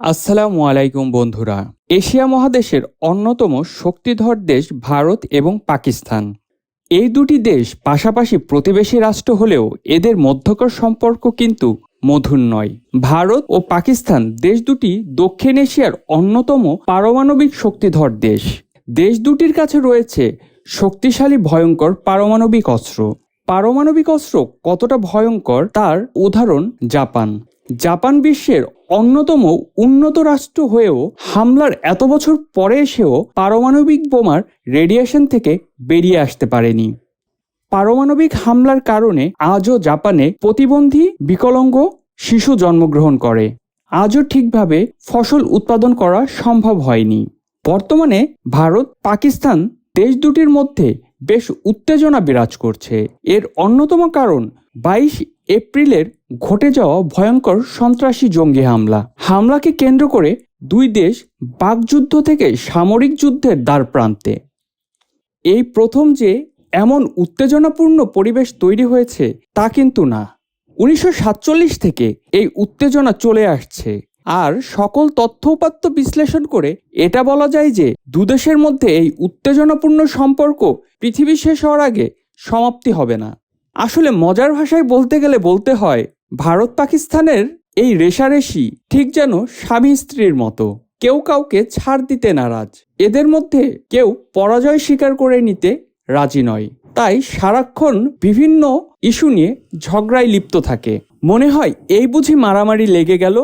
আসসালামু আলাইকুম বন্ধুরা। এশিয়া মহাদেশের অন্যতম শক্তিধর দেশ ভারত এবং পাকিস্তান। এই দুটি দেশ পাশাপাশি প্রতিবেশী রাষ্ট্র হলেও এদের মধ্যকার সম্পর্ক কিন্তু মধুর নয়। ভারত ও পাকিস্তান দেশ দুটি দক্ষিণ এশিয়ার অন্যতম পারমাণবিক শক্তিধর দেশ। দেশ দুটির কাছে রয়েছে শক্তিশালী ভয়ঙ্কর পারমাণবিক অস্ত্র। পারমাণবিক অস্ত্র কতটা ভয়ঙ্কর তার উদাহরণ জাপান। জাপান বিশ্বের অন্যতম উন্নত রাষ্ট্র হয়েও হামলার এত বছর পরে এসেও পারমাণবিক বোমার রেডিয়েশন থেকে বেরিয়ে আসতে পারেনি। পারমাণবিক হামলার কারণে আজও জাপানে প্রতিবন্ধী বিকলাঙ্গ শিশু জন্মগ্রহণ করে। আজও ঠিকভাবে ফসল উৎপাদন করা সম্ভব হয়নি। বর্তমানে ভারত, পাকিস্তান দেশ দুটির মধ্যে বেশ উত্তেজনা বিরাজ করছে। এর অন্যতম কারণ বাইশ এপ্রিলের ঘটে যাওয়া ভয়ঙ্কর সন্ত্রাসী জঙ্গি হামলা। হামলাকে কেন্দ্র করে দুই দেশ বাকযুদ্ধ থেকে সামরিক যুদ্ধের দ্বার প্রান্তে। এই প্রথম যে এমন উত্তেজনাপূর্ণ পরিবেশ তৈরি হয়েছে তা কিন্তু না। উনিশশো সাতচল্লিশ থেকে এই উত্তেজনা চলে আসছে। আর সকল তথ্য উপাত্ত বিশ্লেষণ করে এটা বলা যায় যে দুদেশের মধ্যে এই উত্তেজনাপূর্ণ সম্পর্ক পৃথিবী শেষ হওয়ার আগে সমাপ্তি হবে না। আসলে মজার ভাষায় বলতে গেলে বলতে হয়, ভারত পাকিস্তানের এই রেশারেশি ঠিক যেন স্বামী স্ত্রীর মতো। কেউ কাউকে ছাড় দিতে নারাজ। এদের মধ্যে কেউ পরাজয় স্বীকার করে নিতে রাজি নয়। তাই সারাক্ষণ বিভিন্ন ইস্যু নিয়ে ঝগড়ায় লিপ্ত থাকে। মনে হয় এই বুঝি মারামারি লেগে গেল,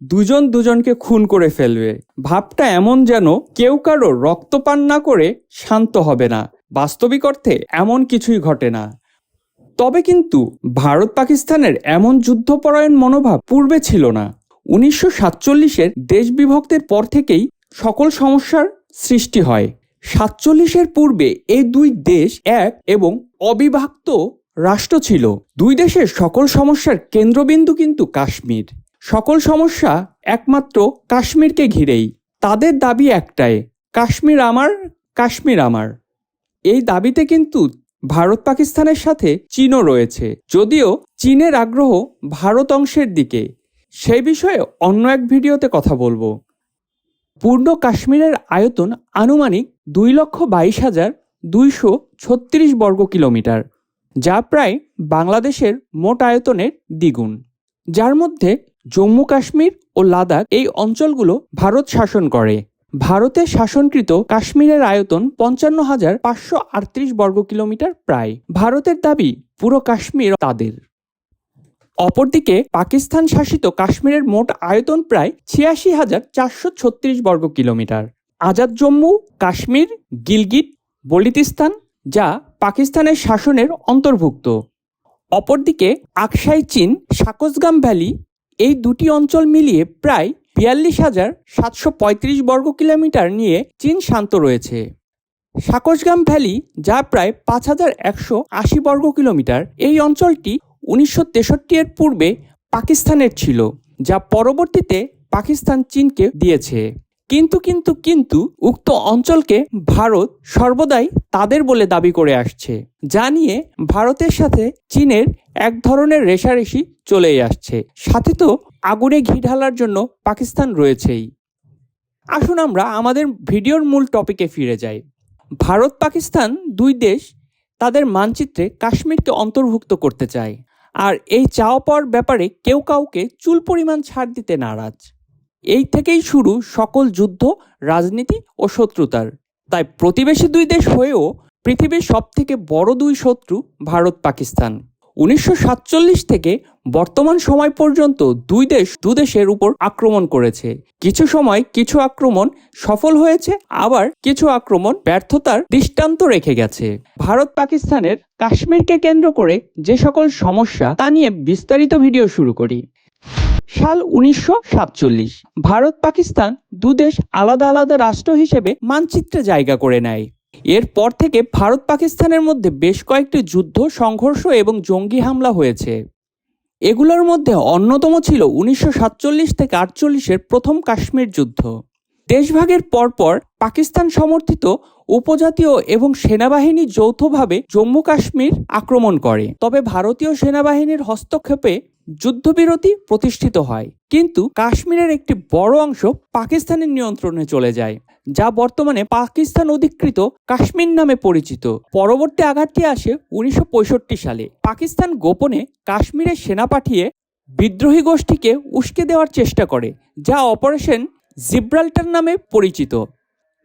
দুজন দুজনকে খুন করে ফেলবে। ভাবটা এমন যেন কেউ কারও রক্তপান না করে শান্ত হবে না। বাস্তবিক অর্থে এমন কিছুই ঘটে না। তবে কিন্তু ভারত পাকিস্তানের এমন যুদ্ধপরায়ণ মনোভাব পূর্বে ছিল না। উনিশশো সাতচল্লিশের দেশ বিভক্তের পর থেকেই সকল সমস্যার সৃষ্টি হয়। সাতচল্লিশের পূর্বে এই দুই দেশ এক এবং অবিভক্ত রাষ্ট্র ছিল। দুই দেশের সকল সমস্যার কেন্দ্রবিন্দু কিন্তু কাশ্মীর। সকল সমস্যা একমাত্র কাশ্মীরকে ঘিরেই। তাদের দাবি একটাই, কাশ্মীর আমার কাশ্মীর আমার। এই দাবিতে কিন্তু ভারত পাকিস্তানের সাথে চীনও রয়েছে। যদিও চীনের আগ্রহ ভারত অংশের দিকে। সেই বিষয়ে অন্য এক ভিডিওতে কথা বলব। পূর্ণ কাশ্মীরের আয়তন আনুমানিক দুই লক্ষ বাইশ হাজার দুইশো ছত্রিশ বর্গ কিলোমিটার, যা প্রায় বাংলাদেশের মোট আয়তনের দ্বিগুণ। যার মধ্যে জম্মু কাশ্মীর ও লাদাখ এই অঞ্চলগুলো ভারত শাসন করে। ভারতের শাসনকৃত কাশ্মীরের আয়তন পঞ্চান্ন হাজার পাঁচশো আটত্রিশ বর্গ কিলোমিটার প্রায়। ভারতের দাবি, পুরো কাশ্মীর তাদের। অপরদিকে, পাকিস্তান শাসিত কাশ্মীরের মোট আয়তন প্রায় ছিয়াশি হাজার চারশো ছত্রিশ বর্গ কিলোমিটার আজাদ জম্মু, কাশ্মীর, গিলগিট, বলিতিস্তান, যা পাকিস্তানের শাসনের অন্তর্ভুক্ত। অপরদিকে, আকসাই, চীন, সাকসগাম ভ্যালি এই দুটি অঞ্চল মিলিয়ে প্রায় বিয়াল্লিশ হাজার সাতশো পঁয়ত্রিশ বর্গ কিলোমিটার নিয়ে চীন শান্ত রয়েছে। সাকসগাম ভ্যালি, যা প্রায় পাঁচ হাজার একশো আশি বর্গ কিলোমিটার, এই অঞ্চলটি উনিশশো তেষট্টি এর পূর্বে পাকিস্তানের ছিল, যা পরবর্তীতে পাকিস্তান চীনকে দিয়েছে। কিন্তু কিন্তু কিন্তু উক্ত অঞ্চলকে ভারত সর্বদাই তাদের বলে দাবি করে আসছে, যা নিয়ে ভারতের সাথে চীনের এক ধরনের রেশারেশি চলেই আসছে। সাথে তো আগুনে ঘি ঢালার জন্য পাকিস্তান রয়েছেই। আসুন আমরা আমাদের ভিডিওর মূল টপিকে ফিরে যাই। ভারত, পাকিস্তান দুই দেশ তাদের মানচিত্রে কাশ্মীরকে অন্তর্ভুক্ত করতে চায়। আর এই চাওয়া পাওয়ার ব্যাপারে কেউ কাউকে চুল পরিমাণ ছাড় দিতে নারাজ। এই থেকেই শুরু সকল যুদ্ধ, রাজনীতি ও শত্রুতার। তাই প্রতিবেশী দুই দেশ হয়েও পৃথিবীর সবথেকে বড় দুই শত্রু ভারত, পাকিস্তান। উনিশশো সাতচল্লিশ থেকে বর্তমান সময় পর্যন্ত দুই দেশ, দু দেশের উপর আক্রমণ করেছে। কিছু সময় কিছু আক্রমণ সফল হয়েছে, আবার কিছু আক্রমণ ব্যর্থতার দৃষ্টান্ত রেখে গেছে। ভারত পাকিস্তানের কাশ্মীরকে কেন্দ্র করে যে সকল সমস্যা, তা নিয়ে বিস্তারিত ভিডিও শুরু করি। সাল উনিশশো সাতচল্লিশ ভারত পাকিস্তান দুদেশ আলাদা আলাদা রাষ্ট্র হিসেবে মানচিত্রে জায়গা করে নেয়। এরপর থেকে ভারত পাকিস্তানের মধ্যে বেশ কয়েকটি যুদ্ধ, সংঘর্ষ এবং জঙ্গি হামলা হয়েছে। এগুলোর মধ্যে অন্যতম ছিল উনিশশো সাতচল্লিশ থেকে আটচল্লিশের প্রথম কাশ্মীর যুদ্ধ। দেশভাগের পরপর পাকিস্তান সমর্থিত উপজাতীয় এবং সেনাবাহিনী যৌথভাবে জম্মু কাশ্মীর আক্রমণ করে। তবে ভারতীয় সেনাবাহিনীর হস্তক্ষেপে যুদ্ধবিরতি প্রতিষ্ঠিত হয়। কিন্তু কাশ্মীরের একটি বড় অংশ পাকিস্তানের নিয়ন্ত্রণে চলে যায়। যা বর্তমানে পাকিস্তান অধিকৃত কাশ্মীর নামে পরিচিত। পরবর্তী আঘাতটি আসে উনিশশো পঁয়ষট্টি সালে। পাকিস্তান গোপনে কাশ্মীরে সেনা পাঠিয়ে বিদ্রোহী গোষ্ঠীকে উস্কে দেওয়ার চেষ্টা করে, যা অপারেশন জিব্রাল্টার নামে পরিচিত।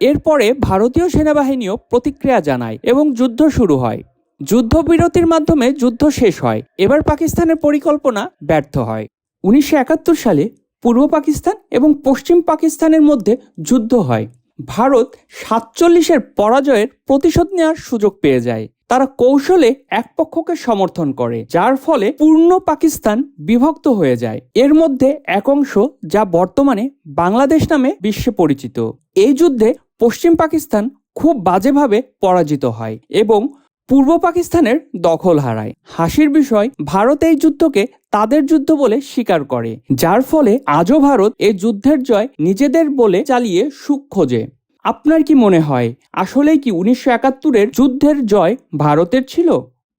এরপরে ভারতীয় সেনাবাহিনীও প্রতিক্রিয়া জানায় এবং যুদ্ধ শুরু হয়। যুদ্ধবিরতির মাধ্যমে যুদ্ধ শেষ হয়। এবার পাকিস্তানের পরিকল্পনা ব্যর্থ হয়। উনিশশো একাত্তর সালে পূর্ব পাকিস্তান এবং পশ্চিম পাকিস্তানের মধ্যে যুদ্ধ হয়। ভারত সাতচল্লিশের পরাজয়ের প্রতিশোধ নেওয়ার সুযোগ পেয়ে যায়। তারা কৌশলে এক পক্ষকে সমর্থন করে, যার ফলে পূর্ণ পাকিস্তান বিভক্ত হয়ে যায়। এর মধ্যে এক অংশ, যা বর্তমানে বাংলাদেশ নামে বিশ্বে পরিচিত। এই যুদ্ধে পশ্চিম পাকিস্তান খুব বাজেভাবে পরাজিত হয় এবং পূর্ব পাকিস্তানের দখল হারায়। হাসির বিষয়, ভারত এই যুদ্ধকে তাদের যুদ্ধ বলে স্বীকার করে, যার ফলে আজও ভারত এ যুদ্ধের জয় নিজেদের বলে চালিয়ে সুখ খোঁজে। আপনার কি মনে হয়, আসলেই কি উনিশশো একাত্তরের যুদ্ধের জয় ভারতের ছিল?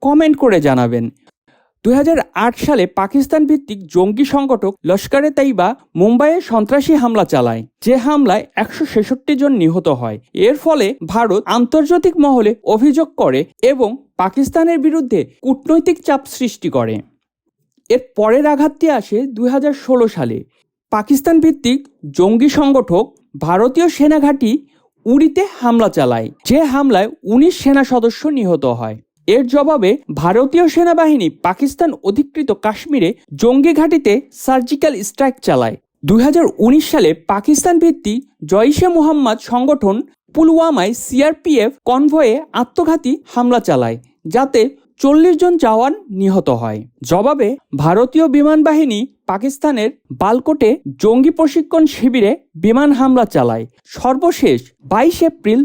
কমেন্ট করে জানাবেন। দু হাজার আট সালে পাকিস্তান ভিত্তিক জঙ্গি সংগঠক লস্করে তাইবা মুম্বাইয়ে সন্ত্রাসী হামলা চালায়, যে হামলায় একশো ছেষট্টি জন নিহত হয়। এর ফলে ভারত আন্তর্জাতিক মহলে অভিযোগ করে এবং পাকিস্তানের বিরুদ্ধে কূটনৈতিক চাপ সৃষ্টি করে। এর পরের আঘাতটি আসে দুই হাজার ষোলো সালে। পাকিস্তান ভিত্তিক জঙ্গি সংগঠক ভারতীয় সেনাঘাঁটি উড়িতে হামলা চালায়, যে হামলায় উনিশ সেনা সদস্য নিহত হয়। এর জবাবে ভারতীয় সেনাবাহিনী পাকিস্তান অধিকৃত কাশ্মীরে জঙ্গি ঘাঁটিতে সার্জিক্যাল স্ট্রাইক চালায়। দুই হাজার উনিশ সালে পাকিস্তান ভিত্তিক জয়শে মোহাম্মদ সংগঠন পুলওয়ামায় সিআরপিএফ কনভয়ে আত্মঘাতী হামলা চালায়, যাতে চল্লিশ জন জওয়ান নিহত হয়। জবাবে ভারতীয় বিমান বাহিনী পাকিস্তানের বালকোটে জঙ্গি প্রশিক্ষণ শিবিরে বিমান হামলা চালায়। সর্বশেষ বাইশ এপ্রিল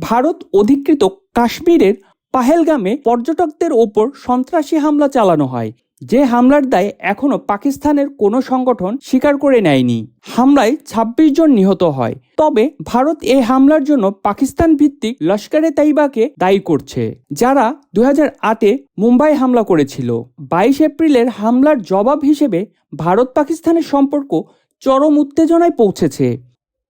ভারত অধিকৃত কাশ্মীরের পাহেলগামে পর্যটকদের ওপর সন্ত্রাসী হামলা চালানো হয়। যে হামলার দায় এখনও পাকিস্তানের কোনো সংগঠন স্বীকার করে নেয়নি। হামলায় ২৬ জন নিহত হয়। তবে ভারত এই হামলার জন্য পাকিস্তান ভিত্তিক লস্করে তাইবাকে দায়ী করছে, যারা দু হাজার আটে মুম্বাই হামলা করেছিল। বাইশ এপ্রিলের হামলার জবাব হিসেবে ভারত পাকিস্তানের সম্পর্ক চরম উত্তেজনায় পৌঁছেছে।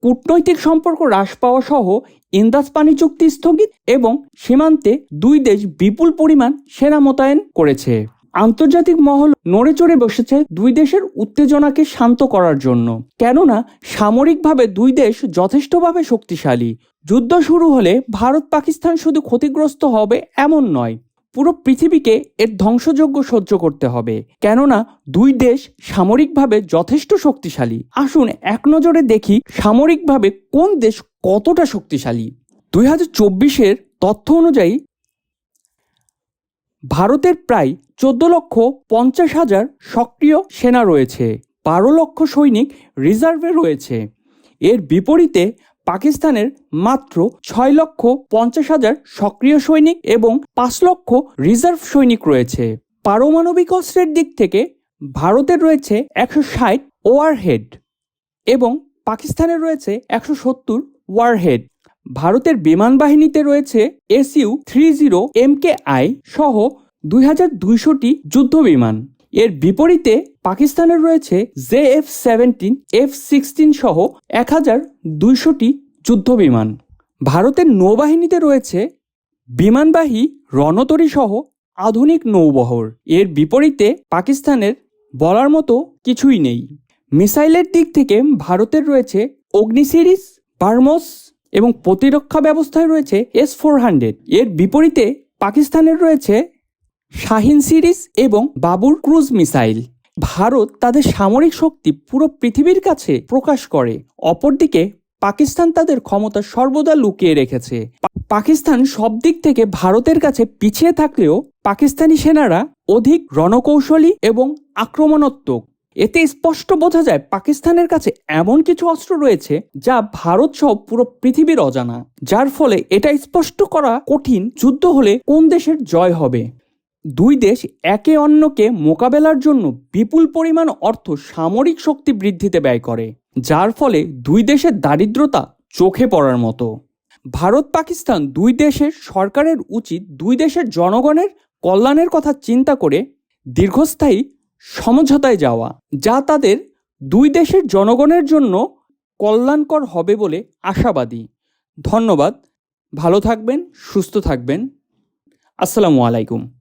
কূটনৈতিক সম্পর্ক হ্রাস পাওয়া সহ ইন্দাস পানি চুক্তি স্থগিত এবং সীমান্তে দুই দেশ বিপুল পরিমাণ সেনা মোতায়েন করেছে। আন্তর্জাতিক মহল নড়ে চড়ে বসেছে দুই দেশের উত্তেজনাকে শান্ত করার জন্য। কেননা, সামরিকভাবে দুই দেশ যথেষ্টভাবে শক্তিশালী। যুদ্ধ শুরু হলে ভারত পাকিস্তান শুধু ক্ষতিগ্রস্ত হবে এমন নয়, পুরো পৃথিবীকে এর ধ্বংসযোগ্য সহ্য করতে হবে। কেননা, দুই দেশ সামরিকভাবে যথেষ্ট শক্তিশালী। আসুন এক নজরে দেখি সামরিকভাবে কোন দেশ কতটা শক্তিশালী। দুই হাজার চব্বিশের তথ্য অনুযায়ী ভারতের প্রায় চোদ্দ লক্ষ পঞ্চাশ হাজার সক্রিয় সেনা রয়েছে, বারো লক্ষ সৈনিক রিজার্ভে রয়েছে। এর বিপরীতে পাকিস্তানের মাত্র ছয় লক্ষ পঞ্চাশ হাজার সক্রিয় সৈনিক এবং পাঁচ লক্ষ রিজার্ভ সৈনিক রয়েছে। পারমাণবিক অস্ত্রের দিক থেকে ভারতের রয়েছে একশো ষাট ওয়ারহেড এবং পাকিস্তানের রয়েছে একশো সত্তর ওয়ারহেড। ভারতের বিমান বাহিনীতে রয়েছে SU three zero M K I সহ দুই হাজার দুইশোটি যুদ্ধ বিমান এর বিপরীতে পাকিস্তানের রয়েছে J F seventeen, F sixteen সহ এক হাজার দুইশোটি যুদ্ধ বিমান ভারতের নৌবাহিনীতে রয়েছে বিমানবাহী রণতরী সহ আধুনিক নৌবহর। এর বিপরীতে পাকিস্তানের বলার মতো কিছুই নেই। মিসাইলের দিক থেকে ভারতের রয়েছে অগ্নি সিরিজ বার্মস এবং প্রতিরক্ষা ব্যবস্থায় রয়েছে এস ফোর হান্ড্রেড এর বিপরীতে পাকিস্তানের রয়েছে শাহিন সিরিজ এবং বাবুর ক্রুজ মিসাইল। ভারত তাদের সামরিক শক্তি পুরো পৃথিবীর কাছে প্রকাশ করে। অপরদিকে পাকিস্তান তাদের ক্ষমতা সর্বদা লুকিয়ে রেখেছে। পাকিস্তান সব দিক থেকে ভারতের কাছে পিছিয়ে থাকলেও পাকিস্তানি সেনারা অধিক রণকৌশলী এবং আক্রমণাত্মক। এতে স্পষ্ট বোঝা যায় পাকিস্তানের কাছে এমন কিছু অস্ত্র রয়েছে যা ভারত সহ পুরো পৃথিবীর অজানা, যার ফলে এটা স্পষ্ট করা কঠিন যুদ্ধ হলে কোন দেশের জয় হবে। দুই দেশ একে অন্যকে মোকাবেলার জন্য বিপুল পরিমাণ অর্থ সামরিক শক্তি বৃদ্ধিতে ব্যয় করে, যার ফলে দুই দেশের দারিদ্রতা চোখে পড়ার মতো। ভারত পাকিস্তান দুই দেশের সরকারের উচিত দুই দেশের জনগণের কল্যাণের কথা চিন্তা করে দীর্ঘস্থায়ী সমঝোতায় যাওয়া, যা তাদের দুই দেশের জনগণের জন্য কল্যাণকর হবে বলে আশাবাদী। ধন্যবাদ। ভালো থাকবেন, সুস্থ থাকবেন। আসসালামু আলাইকুম।